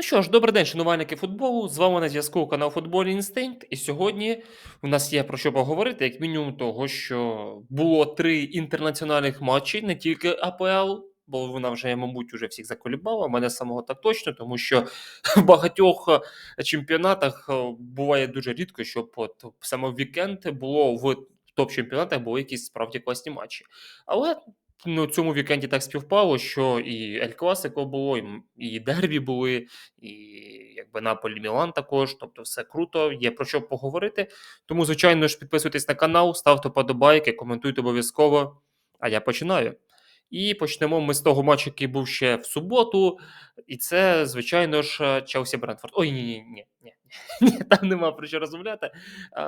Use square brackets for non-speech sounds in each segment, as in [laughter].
Ну що ж, добрий день, шанувальники футболу. З вами на зв'язку канал Футбольний Інстинкт. І сьогодні у нас є про що поговорити, як мінімум того, що було три інтернаціональних матчі, не тільки АПЛ, бо вона вже, мабуть, вже всіх заколібала. Мене самого так точно, тому що в багатьох чемпіонатах е, буває дуже рідко, щоб от саме в вікенд було в топ-чемпіонатах були якісь справді класні матчі. Але Ну, цьому вікенді так співпало, що і Ель Класико було, і, і Дербі були, і якби Наполі Мілан також. Тобто, все круто, є про що поговорити. Тому, звичайно ж, підписуйтесь на канал, ставте подобайки, коментуйте обов'язково. А я починаю. І почнемо ми з того матчу, який був ще в суботу. І це, звичайно ж, Челсі Брентфорд. Ой, ні, ні, ні, ні. Ні, там нема про що розмовляти.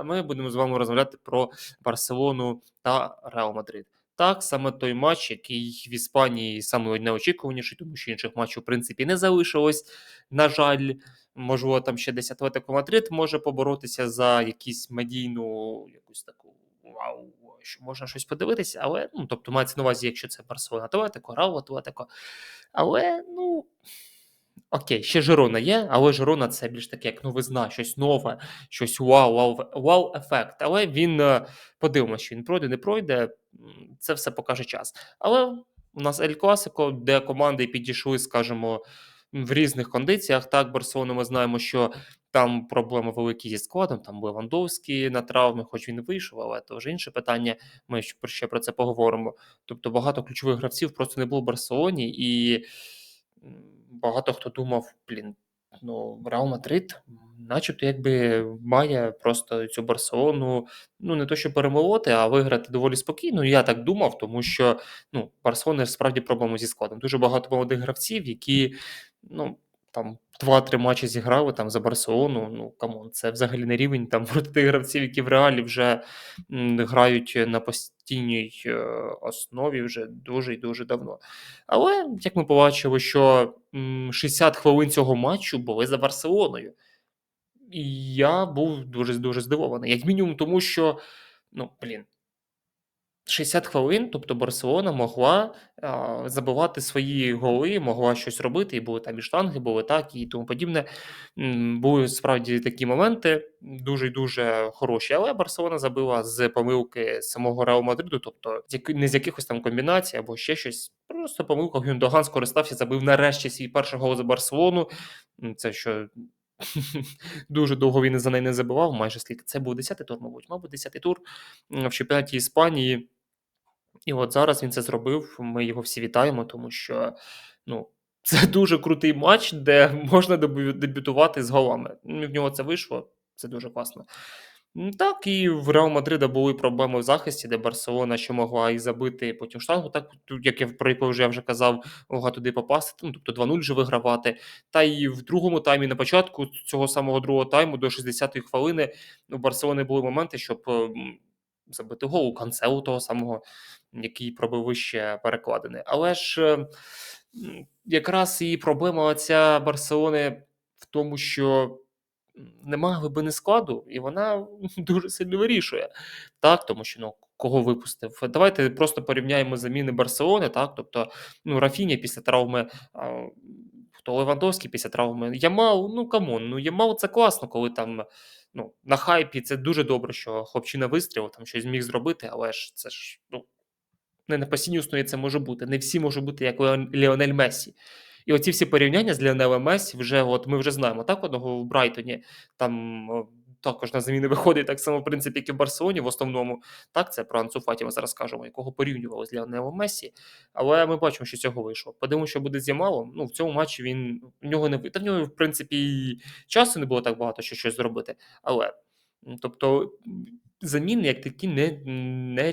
Ми будемо з вами розмовляти про Барселону та Реал Мадрид. Так, саме той матч, який в Іспанії саме найочікуваніший, тому що інших матчів, в принципі, не залишилось. На жаль, можливо, там ще десь Атлетико Мадрид може поборотися за якусь медійну, якусь таку вау, що можна щось подивитися, але ну, тобто мається на увазі, якщо це Барселона Атлетико, Рау Атлетико. Але, ну. Окей, ще Жирона є, але Жирона це більш таке, як новизна, щось нове, щось вау, вау, вау ефект. Але він е, подивимося, що він пройде, не пройде. Це все покаже час. Але у нас Ель Класико, де команди підійшли, скажімо, в різних кондиціях. Так, Барселону ми знаємо, що там проблеми великі зі складом. Там Левандовський на травмі, хоч він вийшов, але це вже інше питання. Ми ще про це поговоримо. Тобто багато ключових гравців просто не було в Барселоні і. Багато хто думав, блін, ну, Реал Мадрид, начебто, якби має просто цю Барселону, ну не то, що перемолоти, а виграти доволі спокійно. Я так думав, тому що ну, Барселона справді проблема зі складом. Дуже багато молодих гравців, які ну, там 2-3 матчі зіграли там за Барселону. Ну камон, це взагалі не рівень там тих гравців, які в реалі вже м, грають на постійній е, основі вже дуже і дуже давно. Але як ми побачили, що 60 хвилин цього матчу були за Барселоною. І я був дуже дуже здивований. Як мінімум, тому що, ну, блін, 60 хвилин, тобто Барселона могла а, забивати свої голи, могла щось робити, і були там і штанги, були так і тому подібне. Були справді такі моменти дуже і дуже хороші. Але Барселона забила з помилки самого Реал Мадриду, тобто не з якихось там комбінацій або ще щось. Просто помилка Гюндоган скористався, забив нарешті свій перший гол за Барселону. Це що. [laughs] Дуже довго він за неї не забивав, майже скільки. Це був 10-й тур, мабуть, мабуть, 10-й тур в чемпіонаті Іспанії. І от зараз він це зробив. Ми його всі вітаємо, тому що ну, [laughs] це дуже крутий матч, де можна дебютувати з голами. Ну, В нього це вийшло, це дуже класно. Так, і в Реал Мадрида були проблеми в захисті, де Барселона ще могла і забити потім штангу, так як я про яку вже я вже казав, могла туди попасти, ну, тобто 2-0 вже вигравати. Та і в другому таймі, на початку цього самого другого тайму, до 60-ї хвилини, у Барселони були моменти, щоб ем, забити гол у Канцелу того самого який пробив вище перекладини. Але ж е, якраз і проблема оця Барселони в тому, що нема глибини складу, і вона [laughs] дуже сильно вирішує. Так, тому що ну. Кого випустив? Давайте просто порівняємо заміни Барселони. Так, тобто, ну Рафіня після травми, а, хто Левандовський після травми. Ямал, ну камон, ну Ямал це класно, коли там ну, на хайпі це дуже добре, що хлопчина вистрілив, там щось зміг зробити, але ж це ж ну, не на постійній основі це може бути. Не всі можуть бути як Леон- Ліонель Мессі. І оці всі порівняння з Ліонелем Мессі вже от ми вже знаємо. Так, одного в Брайтоні там також на заміни виходить так само, в принципі, як і в Барселоні в основному. Так, це про Ансу Фаті ми зараз кажемо, якого порівнювали з Ліонелем Мессі. Але ми бачимо, що цього вийшло. Подивимося, що буде з Ямалом. Ну, в цьому матчі він в нього не Та в нього, в принципі, і часу не було так багато, щоб щось зробити. Але тобто заміни як такі не, не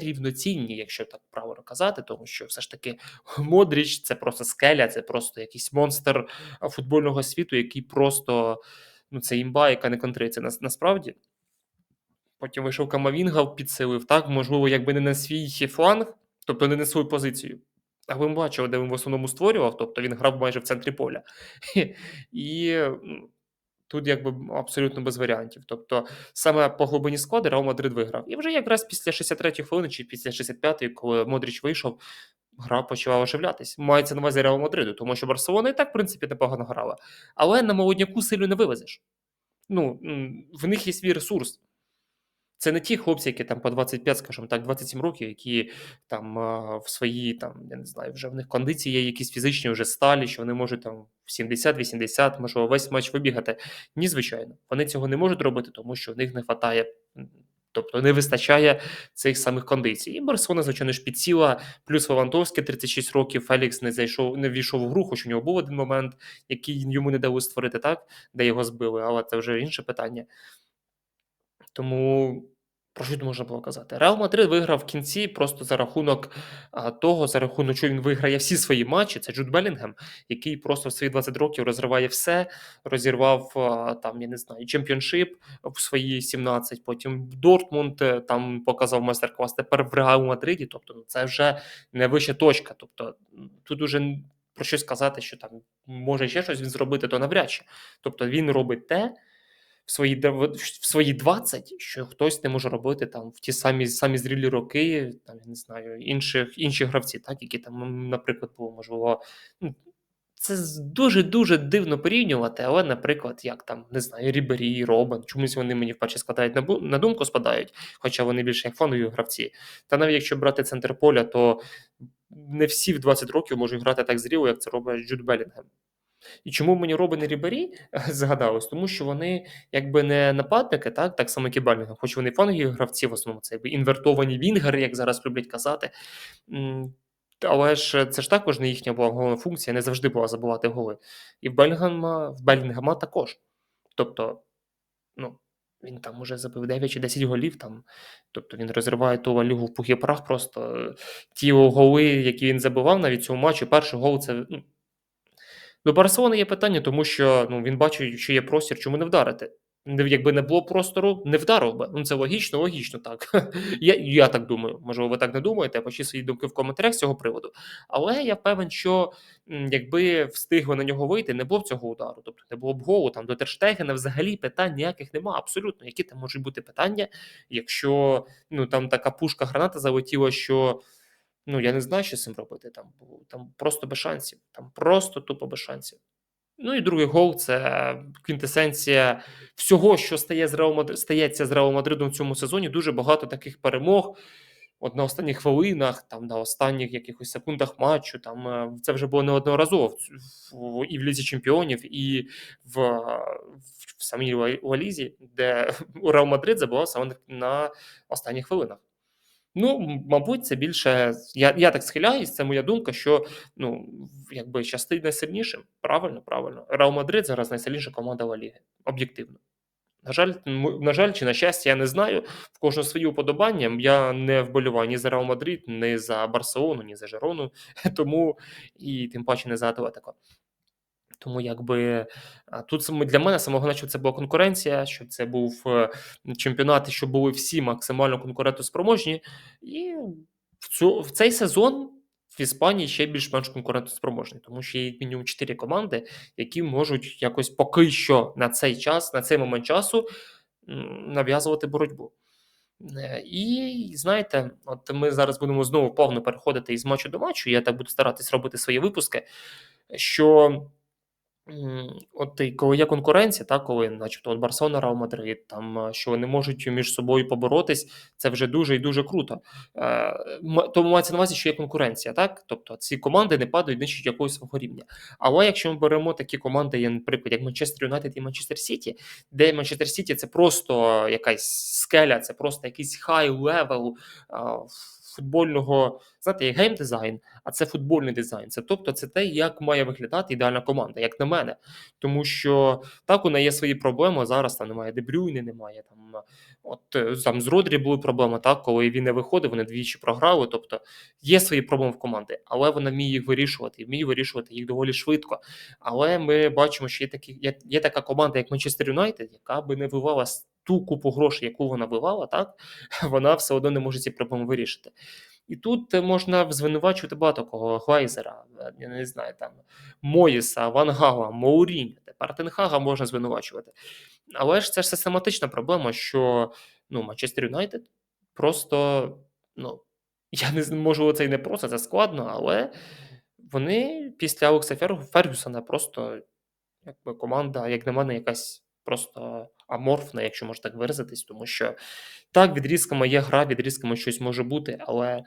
якщо так правильно казати, тому що все ж таки Модріч це просто скеля, це просто якийсь монстр футбольного світу, який просто ну це імба, яка не контриться нас, насправді. Потім вийшов Камавінга, підсилив, так, можливо, якби не на свій фланг, тобто не на свою позицію. А ви бачили, де він в основному створював, тобто він грав майже в центрі поля. [laughs] І тут якби абсолютно без варіантів. Тобто, саме по глибині складу Реал Мадрид виграв. І вже якраз після 63-ї хвилини чи після 65-ї, коли Модріч вийшов, гра почала оживлятись. Мається на увазі Реал Мадриду, тому що Барселона і так, в принципі, непогано грала. Але на молодняку силю не вивезеш. Ну, в них є свій ресурс. Це не ті хлопці, які там по 25, скажімо так, 27 років, які там в свої там, я не знаю, вже в них кондиції є якісь фізичні вже сталі, що вони можуть там в 70-80, можливо, весь матч вибігати. Ні, звичайно, вони цього не можуть робити, тому що в них не вистачає. Тобто не вистачає цих самих кондицій. І Барселона, звичайно ж, підсіла, плюс Левантовський 36 років, Фелікс не зайшов, не ввійшов у гру, хоч у нього був один момент, який йому не дали створити так, де його збили, але це вже інше питання. Тому про що можна було казати? Реал Мадрид виграв в кінці просто за рахунок того, за рахунок, що він виграє всі свої матчі. Це Джуд Белінгем, який просто в свої 20 років розриває все, розірвав там, я не знаю, чемпіоншип в свої 17, потім Дортмунд е, там показав майстер-клас. Тепер в Реал Мадриді. Тобто, ну, це вже не вища точка. Тобто тут уже про щось сказати, що там може ще щось він зробити, то навряд чи. Тобто він робить те в свої в свої 20, що хтось не може робити там в ті самі самі зрілі роки, там я не знаю, інших інші гравці, так які там, наприклад, було можливо. ну, Це дуже дуже дивно порівнювати, але, наприклад, як там не знаю, Рібері, Робен, чомусь вони мені вперше складають на, на думку, спадають, хоча вони більше як фонові гравці. Та навіть якщо брати центр поля, то не всі в 20 років можуть грати так зріло, як це робить Джуд Белінгем. І чому мені Робин і Рібері згадалось? Тому що вони якби не нападники, так, так само як і Белінгем, хоч вони фангові гравці, в основному це якби інвертовані вінгери, як зараз люблять казати. Але ж це ж також не їхня була головна функція, не завжди була забувати голи. І в Белінгема, в Белінгема також. Тобто, ну, він там уже забив 9 чи 10 голів. Там, тобто він розриває ту Ла Лігу в пух і прах. Просто е, ті голи, які він забивав навіть цього матчу, перший гол це ну, до Барселони є питання, тому що ну, він бачить, що є простір, чому не вдарити. Якби не було простору, не вдарив би. Ну це логічно, логічно так. [laughs] я, я так думаю. Можливо, ви так не думаєте, пишіть свої думки в коментарях з цього приводу. Але я певен, що якби встигли на нього вийти, не було б цього удару. Тобто не було б голу там до Терштегена взагалі питань ніяких нема. Абсолютно. Які там можуть бути питання, якщо ну там така пушка граната залетіла, що. Ну, я не знаю, що з цим робити. Там, там просто без шансів. Там просто тупо без шансів. Ну і другий гол це квінтесенція всього, що стає з Реал Мадри- стається з Реал Мадридом в цьому сезоні. Дуже багато таких перемог. От на останніх хвилинах, там на останніх якихось секундах матчу, там е, це вже було неодноразово в, і в Лізі Чемпіонів, і в, в самій Лізі, де [laughs] Реал Мадрид забував саме на останніх хвилинах. Ну, мабуть, це більше. Я, я так схиляюсь, це моя думка, що ну, якби щастить найсильнішим. Правильно, правильно. Реал Мадрид зараз найсильніша команда Ла Ліги. Об'єктивно. На жаль, на жаль, чи на щастя, я не знаю. В кожного свої уподобання. Я не вболіваю ні за Реал Мадрид, ні за Барселону, ні за Жерону. [laughs] Тому і тим паче не за Атлетико. Тому якби тут для мене самого головне, це була конкуренція, щоб це був е, чемпіонат, і щоб були всі максимально конкурентоспроможні. І в, цю, в цей сезон в Іспанії ще більш-менш конкурентоспроможний, тому що є як мінімум 4 команди, які можуть якось поки що на цей час, на цей момент часу нав'язувати боротьбу. Е, І знаєте, от ми зараз будемо знову повно переходити із матчу до матчу. Я так буду старатись робити свої випуски. Що От і коли є конкуренція, так, коли, начебто, от Барселона, Реал Мадрид, там е, що вони можуть між собою поборотись, це вже дуже і дуже круто. Е, Тому мається на увазі, що є конкуренція, так? Тобто ці команди не падають нижче якогось свого рівня. Але якщо ми беремо такі команди, як, наприклад, як Манчестер Юнайтед і Манчестер Сіті, де Манчестер Сіті це просто якась скеля, це просто якийсь хай левел футбольного, знаєте, як геймдизайн, а це футбольний дизайн. Це тобто це те, як має виглядати ідеальна команда, як на мене. Тому що так неї є свої проблеми. Зараз там немає Дебрюйни, немає там. От там з Родрі були проблеми, так, коли він не виходив, вони двічі програли. Тобто є свої проблеми в команди, але вона вміє їх вирішувати вміє вирішувати їх доволі швидко. Але ми бачимо, що є такі, є, є така команда, як Манчестер Юнайтед, яка би не вивала ту купу грошей, яку вона вивала, так [laughs] вона все одно не може ці проблеми вирішити. І тут е, можна звинувачувати багато кого Глайзера, е, я не знаю, там Моїса, Ван Гала, тепер Тенхага можна звинувачувати. Але ж це ж систематична проблема, що ну, Манчестер Юнайтед просто ну, Я не можливо, це і не просто, це складно, але вони після Алекса Фер Фергюсона просто якби команда, як на мене, якась просто аморфна, якщо можна так виразитись. Тому що так, відрізками є гра, відрізками щось може бути, але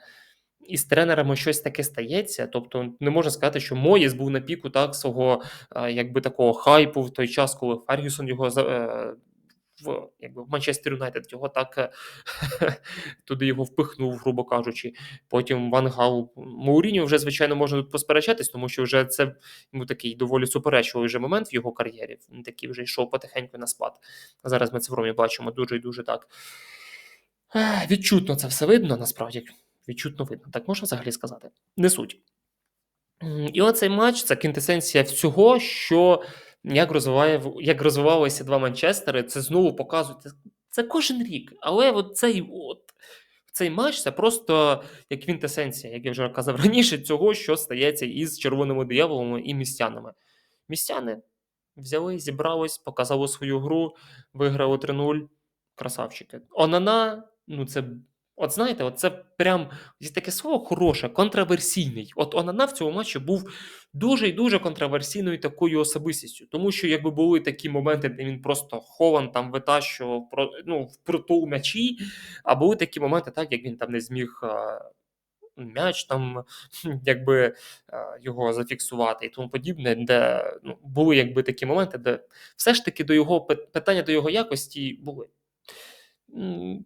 із тренерами щось таке стається. Тобто не можна сказати, що Моєс був на піку так свого якби такого хайпу в той час, коли Фергюсон його е, В якби в Манчестер Юнайтед його так е, [laughs] туди його впихнув, грубо кажучи. Потім Ван Гал Мауріньо вже, звичайно, можна тут посперечатись, тому що вже це ну, такий доволі суперечливий вже момент в його кар'єрі. Він такий вже йшов потихеньку на спад. А зараз ми це в Ромі бачимо дуже і дуже так. Відчутно це все видно, насправді. Відчутно видно. Так можна взагалі сказати. Не суть. І оцей матч це квінтесенція всього, що як розвиває як розвивалися два Манчестери, це знову показує. Це, кожен рік. Але от цей от цей матч це просто як квінтесенція, як я вже казав раніше, цього, що стається із червоними дияволами і містянами. Містяни взяли, зібрались, показали свою гру, виграли 3-0. Красавчики. Онана, ну це. От знаєте, от це прям є таке слово хороше, контраверсійний. От Онана в цьому матчі був дуже і дуже контраверсійною такою особистістю. Тому що якби були такі моменти, де він просто хован там витащував ну, впритул м'ячі, а були такі моменти, так як він там не зміг а, м'яч там [laughs] якби а, його зафіксувати і тому подібне, де ну, були якби такі моменти, де все ж таки до його питання до його якості були.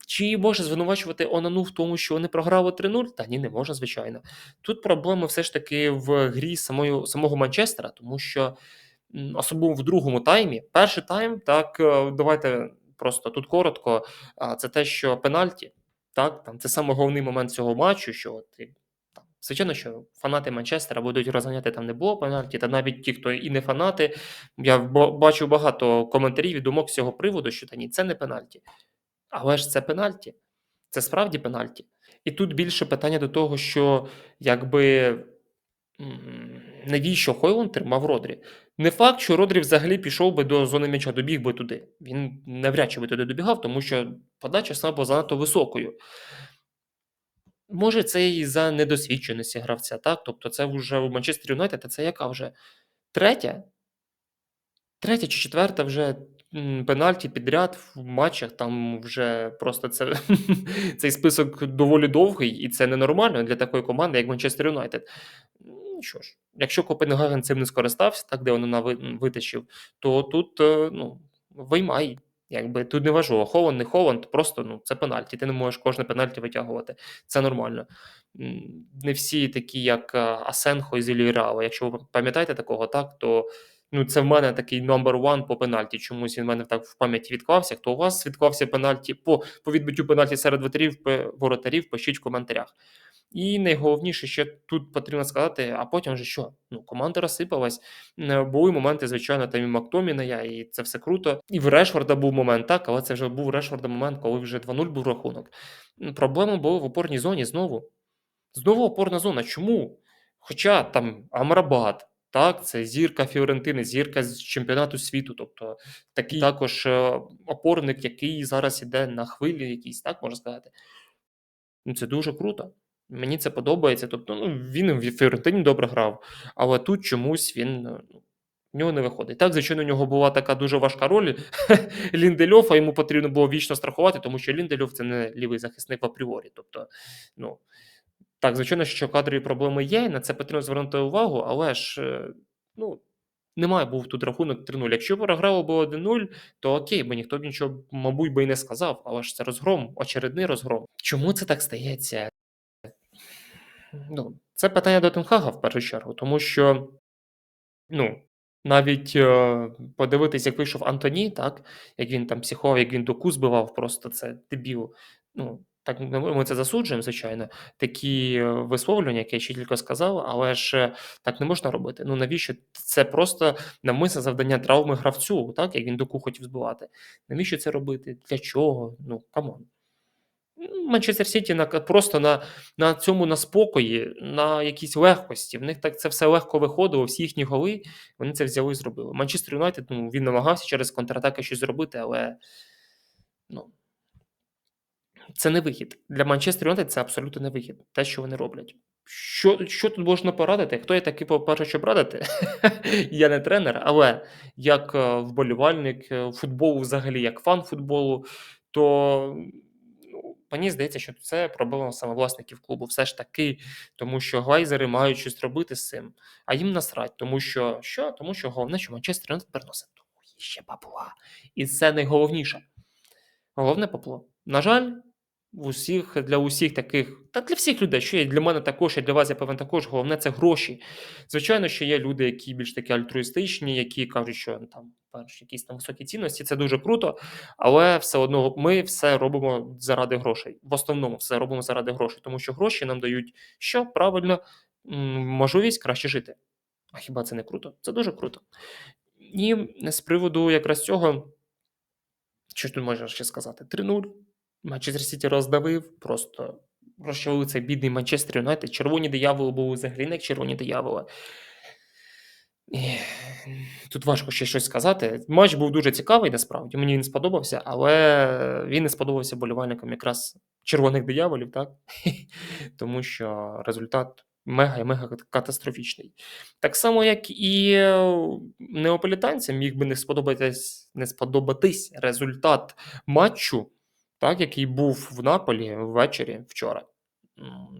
Чи може звинувачувати Онану в тому, що вони програли 3-0? Та ні, не можна, звичайно. Тут проблема все ж таки в грі самої, самого Манчестера, тому що особливо в другому таймі, перший тайм, так, е, давайте просто тут коротко. Це те, що пенальті, так, там це саме головний момент цього матчу, що от, звичайно, що фанати Манчестера будуть розганяти, там не було пенальті, та навіть ті, хто і не фанати. Я бачу багато коментарів і думок з цього приводу, що та ні, це не пенальті. Але ж це пенальті. Це справді пенальті. І тут більше питання до того, що якби навіщо Хойланд тримав Родрі? Не факт, що Родрі взагалі пішов би до зони м'яча, добіг би туди. Він навряд чи би туди добігав, тому що подача сама була занадто високою. Може, це і за недосвідченості гравця, так? Тобто, це вже у Манчестер Юнайтед, це яка вже третя? Третя чи четверта вже пенальті підряд в матчах. Там вже просто це [laughs] цей список доволі довгий, і це ненормально для такої команди, як Манчестер Юнайтед. Ну що ж, якщо Копенгаген цим не скористався, так де вона витащив, то тут е, ну, виймай. Якби тут не важливо, Холланд, не Холланд, просто ну, це пенальті. Ти не можеш кожне пенальті витягувати. Це нормально. Не всі такі, як е, Асенхо і Зілірао. Якщо ви пам'ятаєте такого, так, то ну, це в мене такий number one по пенальті. Чомусь він в мене так в пам'яті відклався. Хто у вас відклався пенальті по, по відбиттю пенальті серед воротарів, воротарів, пишіть в коментарях. І найголовніше, що тут потрібно сказати, а потім вже що? Ну, команда розсипалась. Е, Були моменти, звичайно, там і Мактоміна, і це все круто. І в Решфорда був момент, так, але це вже був Решфорда момент, коли вже 2-0 був рахунок. Проблема була в опорній зоні знову. Знову опорна зона. Чому? Хоча там Амрабат, так, це зірка Фіорентини, зірка з чемпіонату світу. Тобто такий також е, опорник, який зараз іде на хвилі, якійсь, так можна сказати. Ну, це дуже круто. Мені це подобається. Тобто, ну, він в Фіорентині добре грав, але тут чомусь він. е, ну, В нього не виходить. Так, звичайно, у нього була така дуже важка роль [laughs] Ліндельофа, йому потрібно було вічно страхувати, тому що Ліндельоф це не лівий захисник в апріорі. Тобто, ну, так, звичайно, що кадрові проблеми є, на це потрібно звернути увагу, але ж е, ну, немає був тут рахунок 3-0. Якщо програло було 1-0, то окей, бо ніхто б нічого, мабуть, би і не сказав, але ж це розгром, очередний розгром. Чому це так стається? Ну, це питання до Тенхага в першу чергу, тому що ну, навіть е, подивитись, як вийшов Антоні, так, як він там психував, як він доку збивав, просто це дебіл. Ну, так ми ми це засуджуємо, звичайно, такі е, висловлювання, які я ще тільки сказав, але ж е, так не можна робити. Ну навіщо це просто навмисне завдання травми гравцю, так як він доку хотів збивати. Навіщо це робити? Для чого? Ну камон. Манчестер Сіті на просто на, на цьому на спокої, на якійсь легкості. В них так це все легко виходило, всі їхні голи, вони це взяли і зробили. Манчестер Юнайтед, ну, він намагався через контратаки щось зробити, але ну, Це не вихід. Для Манчестер Юнайтед це абсолютно не вихід, те, що вони роблять. Що що тут можна порадити? Хто я такий, по-перше, щоб радити? [laughs] Я не тренер, але як е, вболівальник е, футболу, взагалі, як фан футболу, то ну, мені здається, що це проблема саме власників клубу. Все ж таки, тому що глайзери мають щось робити з цим, а їм насрать, тому що що? Тому що головне, що Манчестер Юнайтед приносить ще бабла. І це найголовніше. Головне попло. На жаль, в усіх для усіх таких, та для всіх людей, що є для мене також, і для вас, я певен, також головне це гроші. Звичайно, що є люди, які більш такі альтруїстичні, які кажуть, що ну, там перш якісь там високі цінності, це дуже круто, але все одно ми все робимо заради грошей. В основному все робимо заради грошей, тому що гроші нам дають що правильно можливість краще жити. А хіба це не круто? Це дуже круто. І з приводу якраз цього, що тут можна ще сказати? 3-0. Манчестер Сіті роздавив, просто розчавили цей бідний Манчестер Юнайтед. Червоні дияволи були взагалі не як червоні дияволи. Тут важко ще щось сказати. Матч був дуже цікавий, насправді. Мені він сподобався, але він не сподобався болівальникам якраз червоних дияволів, так? [laughs] Тому що результат мега і мега катастрофічний. Так само, як і неаполітанцям міг би не сподобатись, не сподобатись результат матчу так, який був в Наполі ввечері вчора,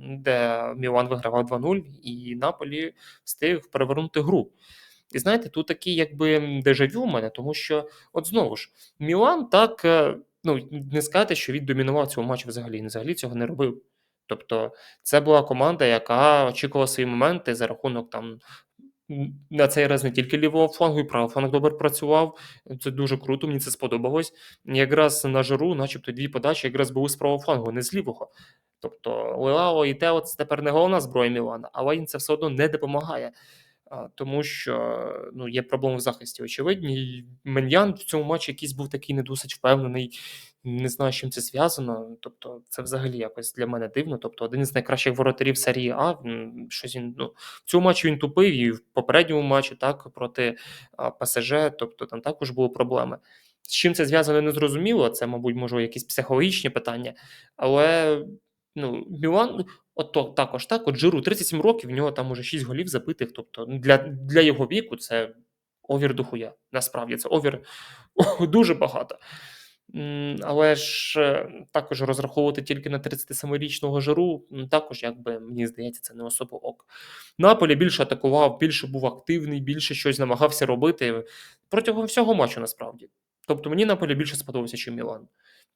де Мілан вигравав 2-0, і Наполі встиг перевернути гру. І знаєте, тут такий якби дежавю у мене, тому що, от знову ж, Мілан так, е, ну не сказати, що він домінував цього матчу взагалі, взагалі цього не робив. Тобто, це була команда, яка очікувала свої моменти за рахунок там на цей раз не тільки лівого флангу, і правий фланг добре працював. Це дуже круто, мені це сподобалось. Якраз на жару, начебто, дві подачі якраз були з правого флангу, не з лівого. Тобто Леао і Тео це тепер не головна зброя Мілана, але їм це все одно не допомагає. Тому що ну, є проблеми в захисті, очевидні. І Меньян в цьому матчі якийсь був такий не досить впевнений. Не знаю, з чим це зв'язано. Тобто, це взагалі якось для мене дивно. Тобто, один із найкращих воротарів серії А. Щось він ну в цьому матчі він тупив, і в попередньому матчі так проти ПСЖ. Тобто там також були проблеми. З чим це зв'язано, не зрозуміло. Це, мабуть, може, якісь психологічні питання, але ну, Мілан, от то, також так, от Жиру 37 років, в нього там уже 6 голів забитих. Тобто для для його віку це овір дохуя. Насправді це овір [laughs] дуже багато. Але ж е, також розраховувати тільки на 37-річного Жиру, також, якби мені здається, це не особо ок. Наполі більше атакував, більше був активний, більше щось намагався робити протягом всього матчу, насправді. Тобто мені Наполі більше сподобався, ніж Мілан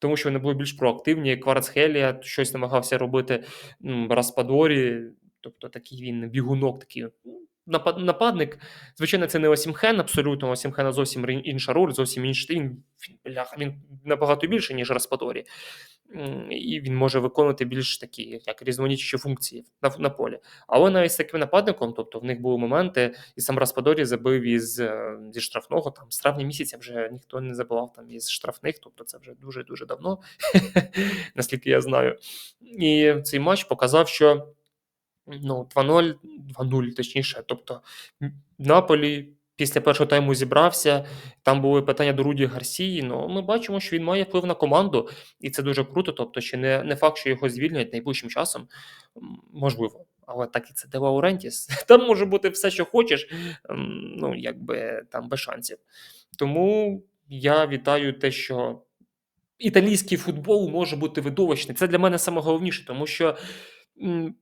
тому що вони були більш проактивні. Кварцхелія щось намагався робити Распадорі, тобто такий він бігунок, такий нападник. Звичайно, це не Осімхен, абсолютно. Осімхена зовсім інша роль, зовсім інший. Він, бляха, він набагато більше, ніж Распадорі і він може виконувати більш такі як різноманітніші функції на на полі. Але навіть з таким нападником, тобто в них були моменти, і сам Распадорі забив із е, зі штрафного. Там з травня місяця вже ніхто не забивав там із штрафних, тобто це вже дуже дуже давно, [laughs] наскільки я знаю. І цей матч показав, що ну 2-0, 2-0, точніше, тобто Наполі після першого тайму зібрався. Там були питання до Руді Гарсії. Ну ми бачимо, що він має вплив на команду, і це дуже круто. Тобто, ще не не факт, що його звільнять найближчим часом, можливо. Але так і це Дева Орентіс. [laughs] Там може бути все, що хочеш, ну якби там без шансів. Тому я вітаю те, що італійський футбол може бути видовищний. Це для мене найголовніше, тому що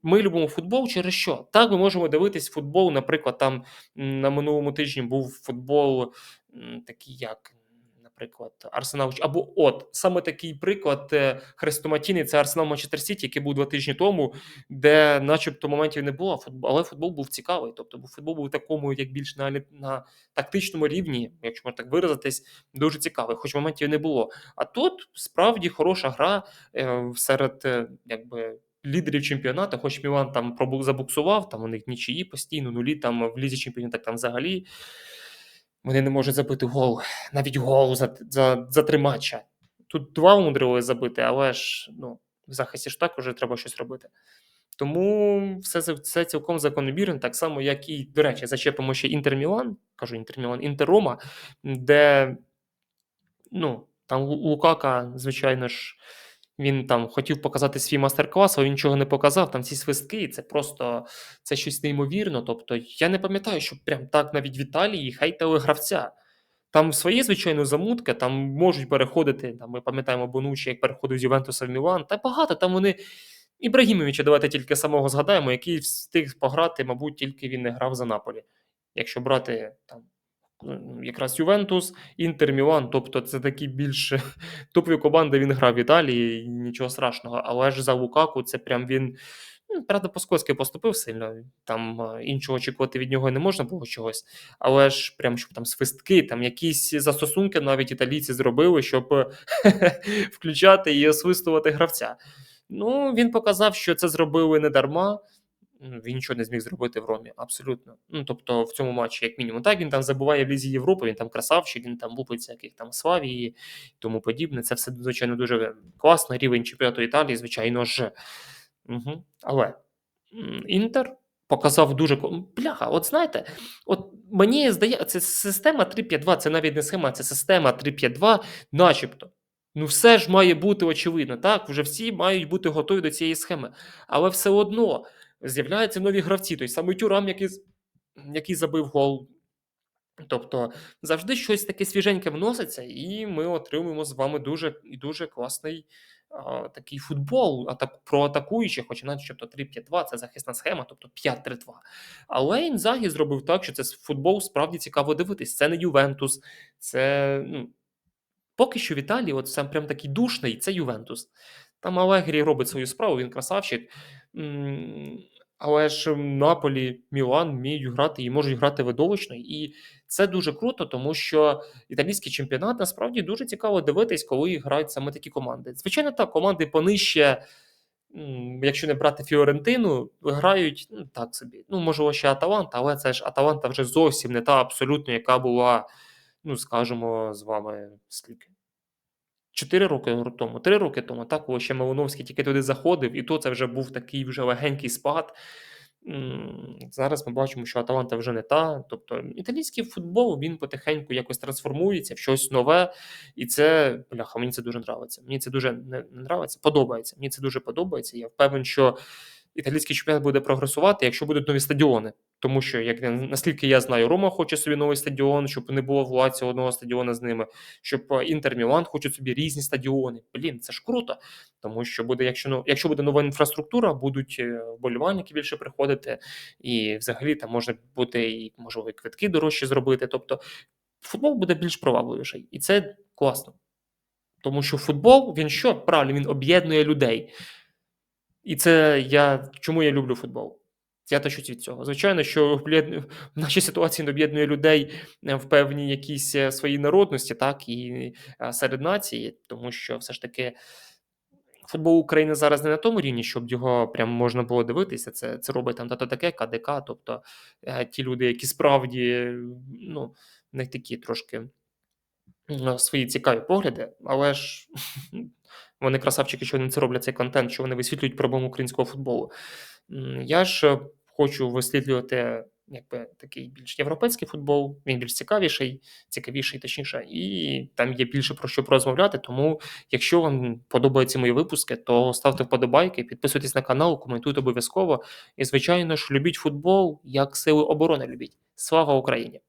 ми любимо футбол через що? Так, ми можемо дивитись футбол. Наприклад, там на минулому тижні був футбол, такий як, наприклад, Арсенал. Або от саме такий приклад е, хрестоматійний це Арсенал Манчестер Сіті, який був два тижні тому, де, начебто, моментів не було, але футбол був цікавий. Тобто, футбол був такому, як більш на на тактичному рівні, якщо можна так виразитись, дуже цікавий, хоч моментів не було. А тут справді хороша гра е, серед е, якби лідерів чемпіонату, хоч Мілан там забуксував, там у них нічиї постійно, нулі там в лізі чемпіонів, так там взагалі вони не можуть забити гол, навіть гол за за, за три матча. Тут два умудрили забити, але ж ну, в захисті ж також треба щось робити. Тому все все цілком закономірно, так само, як і, до речі, зачепимо ще Інтер Мілан, кажу Інтер Мілан, Інтер Рома, де ну, там Лукака, звичайно ж, Він там хотів показати свій мастер-клас, але він нічого не показав. Там ці свистки, це просто це щось неймовірно. Тобто, я не пам'ятаю, щоб прям так навіть в Італії хейтили гравця. Там свої, звичайно, замутки, там можуть переходити. Там ми пам'ятаємо Бонуччі, як переходив з Ювентуса в Мілан. Та багато там вони. Ібрагімовича, давайте тільки самого згадаємо, який встиг пограти, мабуть, тільки він не грав за Наполі. Якщо брати там якраз Ювентус, Інтер, Мілан, тобто це такі більш [laughs] топові команди він грав в Італії, нічого страшного. Але ж за Лукаку це прям він. Ну, правда, по-скотськи поступив сильно. Там е, іншого очікувати від нього не можна було чогось. Але ж прям щоб там свистки, там якісь застосунки навіть італійці зробили, щоб е, [laughs] включати і освистувати гравця. Ну, він показав, що це зробили не дарма. Він нічого не зміг зробити в Ромі, абсолютно. Ну, тобто, в цьому матчі, як мінімум. Так, він там забуває в Лізі Європи, він там красавчик, він там лупиться яких там Славії і тому подібне. Це все, звичайно, дуже класно. Рівень чемпіонату Італії, звичайно ж. Угу. Але Інтер показав дуже. Бляха, от знаєте, от мені здається, це система 3-5-2, це навіть не схема, це система 3-5-2, начебто. Ну, все ж має бути очевидно, так? Вже всі мають бути готові до цієї схеми. Але все одно з'являються нові гравці. Той самий Тюрам, який, який забив гол. Тобто завжди щось таке свіженьке вноситься, і ми отримуємо з вами дуже і дуже класний а, такий футбол атак, про атакуючих, хоча начебто 3-5-2 це захисна схема, тобто 5-3-2. Але Інзагі зробив так, що це футбол справді цікаво дивитись. Це не Ювентус, це ну, Поки що в Італії, от сам прям такий душний, це Ювентус. Там Алегрі робить свою справу, він красавчик. Але ж Наполі, Мілан вміють грати і можуть грати видовищно. І це дуже круто, тому що італійський чемпіонат насправді дуже цікаво дивитись, коли грають саме такі команди. Звичайно, так, команди понижче, якщо не брати Фіорентину, грають ну, так собі. Ну, можливо, ще Аталанта, але це ж Аталанта вже зовсім не та абсолютно, яка була ну, скажемо, з вами скільки? 4 роки тому, 3 роки тому, так, коли ще Малиновський тільки туди заходив, і то це вже був такий вже легенький спад. Зараз ми бачимо, що Аталанта вже не та. Тобто італійський футбол він потихеньку якось трансформується в щось нове. І це, бляха, мені це дуже нравиться. Мені це дуже не нравиться, подобається. Мені це дуже подобається. Я впевнений, що італійський чемпіонат буде прогресувати, якщо будуть нові стадіони. Тому що, як наскільки я знаю, Рома хоче собі новий стадіон, щоб не було в одного стадіона з ними, щоб е, Інтер Мілан хочуть собі різні стадіони. Блін, це ж круто. Тому що буде, якщо ну, якщо буде нова інфраструктура, будуть е, вболівальники більше приходити, і взагалі там може бути і можливо і квитки дорожче зробити. Тобто футбол буде більш привабливіший, і це класно. Тому що футбол він що? Правильно, він об'єднує людей. І це я чому я люблю футбол? Я тащусь від цього. Звичайно, що в нашій ситуації він об'єднує людей е, в певній якійсь е, своїй народності, так і е, серед нації, тому що все ж таки футбол України зараз не на тому рівні, щоб його прям можна було дивитися. Це, це робить там тато таке, КДК. Тобто ті люди, які справді ну, них такі трошки м, свої цікаві погляди, але ж [laughs] вони красавчики, що вони це роблять цей контент, що вони висвітлюють проблему українського футболу. Я ж е, хочу висвітлювати якби такий більш європейський футбол, він більш цікавіший, цікавіший, точніше, і там є більше про що порозмовляти. Тому, якщо вам подобаються мої випуски, то ставте вподобайки, підписуйтесь на канал, коментуйте обов'язково. І, звичайно ж, любіть футбол, як сили оборони любіть. Слава Україні!